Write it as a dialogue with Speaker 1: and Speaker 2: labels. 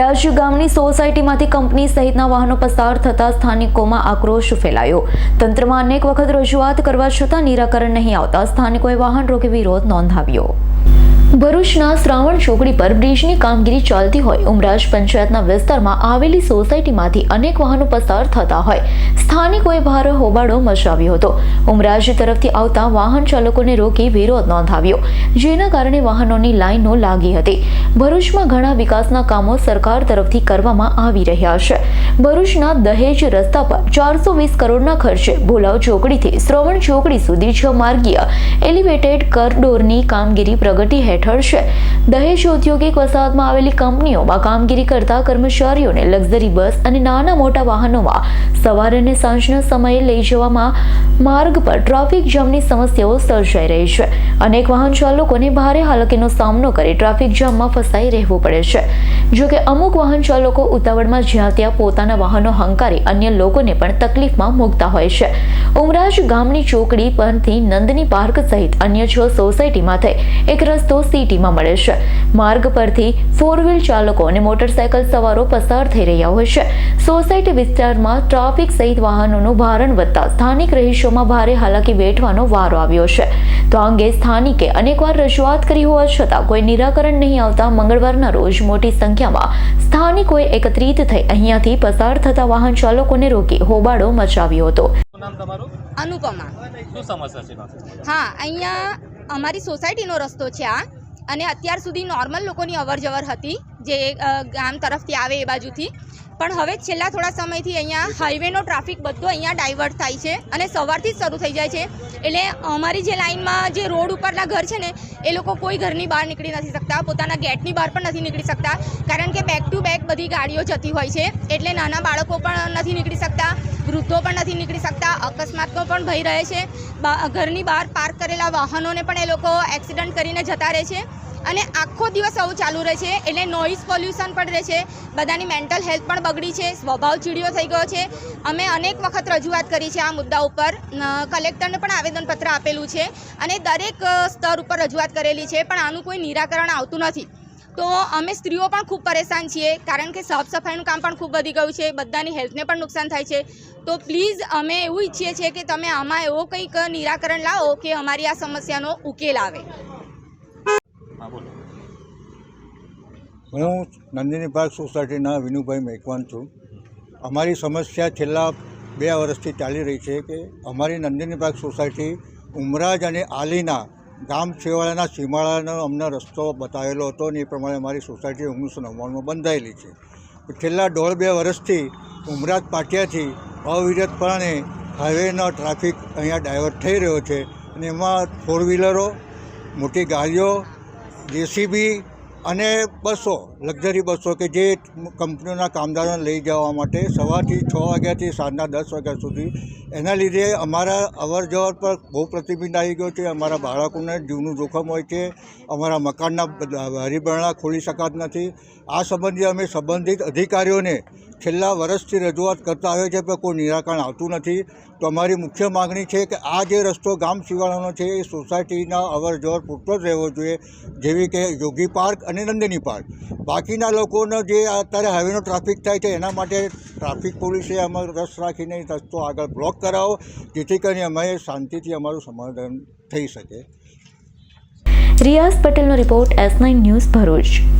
Speaker 1: રાજ્ય ગામની સોસાયટીમાંથી કંપની સહિતના વાહનો પસાર થતા સ્થાનિકોમાં આક્રોશ ફેલાયો. તંત્રમાં અનેક વખત રજૂઆત કરવા છતાં નિરાકરણ નહીં આવતા સ્થાનિકોએ વાહન રોકી વિરોધ નોંધાવ્યો. ભરૂચના શ્રાવણ ચોકડી પર બ્રિજની કામગીરી ચાલતી હોય, ઉમરાજ પંચાયતના વિસ્તારમાં આવેલી સોસાયટીમાંથી અનેક વાહનો પસાર થતા હોય. સ્થાનિકોએ ભારે હોબાળો મચાવ્યો હતો. ઉમરાજ તરફથી આવતા વાહન ચાલકોને રોકી વિરોધ નોંધાવ્યો, જેના કારણે વાહનોની લાઈનો લાગી હતી. ભરૂચમાં ઘણા વિકાસના કામો સરકાર તરફથી કરવામાં આવી રહ્યા છે. ભરૂચના દહેજ રસ્તા પર ચારસો વીસ કરોડના ખર્ચે ભોલાવ ચોકડીથી શ્રવણ ચોકડી સુધી છ માર્ગીય એલિવેટેડ કરડોરની કામગીરી પ્રગતિ હેઠળ છે. દહેજ ઔદ્યોગિક વસાહતમાં આવેલી કંપનીઓમાં કામગીરી કરતા કર્મચારીઓને લક્ઝરી બસ અને નાના મોટા વાહનોમાં સવારે અને સાંજના સમયે લઈ જવામાં માર્ગ પર ટ્રાફિક જામની સમસ્યાઓ સર્જાઈ રહી છે. અનેક વાહન ચાલકોને ભારે હાલકીનો સામનો કરી ટ્રાફિક જામમાં ફસાઈ રહેવું પડે છે. જોકે અમુક વાહન ચાલકો ઉતાવળમાં જ્યાં ત્યાં પોતાના વાહનો હંકારી અન્ય લોકોને પણ તકલીફમાં મૂકતા હોય છે. ઉમરાજ ગામની ચોકડી પરથી નંદની પાર્ક સહિત અન્ય છ સોસાયટીમાં થઈ એક રસ્તો સિટીમાં મળે છે. માર્ગ પરથી ફોર વ્હીલ ચાલકો અને મોટરસાયકલ સવારો પસાર થઈ રહ્યા હોય છે. સોસાયટી વિસ્તારમાં ટ્રાફિક સહિત વાહનોનું ભારણ વધતા સ્થાનિક રહીશોમાં ભારે હાલાકી વેઠવાનો વારો આવ્યો છે. તો આ અંગે સ્થાનિકે અનેકવાર રજૂઆત કરી હોવા છતાં કોઈ નિરાકરણ નહીં આવતા મંગળવારના રોજ મોટી સંખ્યામાં સ્થાનિકોએ એકત્રિત થઈ અહીંયાથી પસાર થતા વાહન ચાલકોને રોકી હોબાળો મચાવ્યો હતો.
Speaker 2: શું નામ તમારું?
Speaker 3: અનુપમા.
Speaker 2: શું સમસ્યા છે?
Speaker 3: હા અહીંયા અમારી સોસાયટીનો રસ્તો છે આ. અને અત્યાર સુધી નોર્મલ લોકોની અવર જવર હતી, જે ગામ તરફથી આવે એ બાજુથી. પણ હવે છેલ્લા થોડા સમયથી અહીંયા હાઈવેનો ટ્રાફિક બધો અહીંયા ડાયવર્ટ થાય છે અને સવારથી જ શરૂ થઈ જાય છે. એટલે અમારી જે લાઇનમાં જે રોડ ઉપરના ઘર છે ને, એ લોકો કોઈ ઘરની બહાર નીકળી નથી શકતા, પોતાના ગેટની બહાર પણ નથી નીકળી શકતા, કારણ કે બેક ટુ બેક બધી ગાડીઓ જતી હોય છે, એટલે નાના બાળકો પણ નથી નીકળી શકતા, વૃદ્ધો પણ નથી નીકળી શકતા, અકસ્માતનો પણ ભય રહે છે. ઘરની બહાર પાર્ક કરેલા વાહનોને પણ એ લોકો એક્સિડન્ટ કરીને જતા રહે છે અને આખો દિવસ આવું ચાલુ રહે છે એટલે નોઇઝ પોલ્યુશન પણ રહે છે. બધાની મેન્ટલ હેલ્થ પણ બગડી છે, સ્વભાવ ચીડિયો થઈ ગયો છે. અમે અનેક વખત રજૂઆત કરી છે આ મુદ્દા ઉપર. કલેક્ટરને પણ આવેદનપત્ર આપેલું છે અને દરેક સ્તર ઉપર રજૂઆત કરેલી છે પણ આનું કોઈ નિરાકરણ આવતું નથી. તો અમે સ્ત્રીઓ પણ ખૂબ પરેશાન છીએ કારણ કે સાફ સફાઈનું કામ પણ ખૂબ વધી ગયું છે બધાની હેલ્થને પણ નુકસાન થાય છે. તો પ્લીઝ અમે એવું ઈચ્છીએ છીએ કે તમે આમાં એવો કંઈક નિરાકરણ લાવો કે અમારી આ સમસ્યાનો ઉકેલ આવે.
Speaker 2: હા બોલો.
Speaker 4: હું નંદિની પાર્ક સોસાયટીના વિનુભાઈ મેકવાન છું. અમારી સમસ્યા છેલ્લા બે વર્ષથી ચાલી રહી છે કે અમારી નંદિની પાર્ક સોસાયટી ઉમરાજ અને આલીના ગામ છેવાડાના સીમાડાનો અમને રસ્તો બતાવેલો હતો ને એ પ્રમાણે અમારી સોસાયટી ઓગણીસો નવ્વાણુંમાં બંધાયેલી છે. છેલ્લા દોઢ બે વર્ષથી ઉમરાજ પાટિયાથી અવિરતપણે હાઈવેનો ટ્રાફિક અહીંયા ડાયવર્ટ થઈ રહ્યો છે અને એમાં ફોર વ્હીલરો મોટી ગાડીઓ જેસીબી અને બસો, લક્ઝરી બસો કે જે કંપનીઓના કામદારોને લઈ જવા માટે સવારથી છ વાગ્યાથી સાંજના દસ વાગ્યા સુધી, એના લીધે અમારા અવર જવર પર બહુ પ્રતિબિંબ આવી ગયો છે. અમારા બાળકોને જીવનું જોખમ હોય છે. અમારા મકાનના હરીબરણા ખોલી શકાત નથી. આ સંબંધે અમે સંબંધિત અધિકારીઓને છેલ્લા વર્ષથી રજૂઆત કરતા આવે છે પણ કોઈ નિરાકરણ આવતું નથી. તો અમારી મુખ્ય માગણી છે કે આ જે રસ્તો ગામ સિવાળાનો છે, એ સોસાયટીના અવર જવર પૂરતો જ રહેવો જોઈએ. જેવી કે યોગી પાર્ક અને નંદિની પાર્ક. બાકીના લોકોનો જે અત્યારે હાઈવેનો ટ્રાફિક થાય છે, એના માટે ટ્રાફિક પોલીસે અમારો રસ રાખીને રસ્તો આગળ બ્લોક કરાવો, જેથી કરીને અમે શાંતિથી અમારું સમાધાન થઈ શકે.
Speaker 1: રિયાઝ પટેલનો report S nine news Bharuch.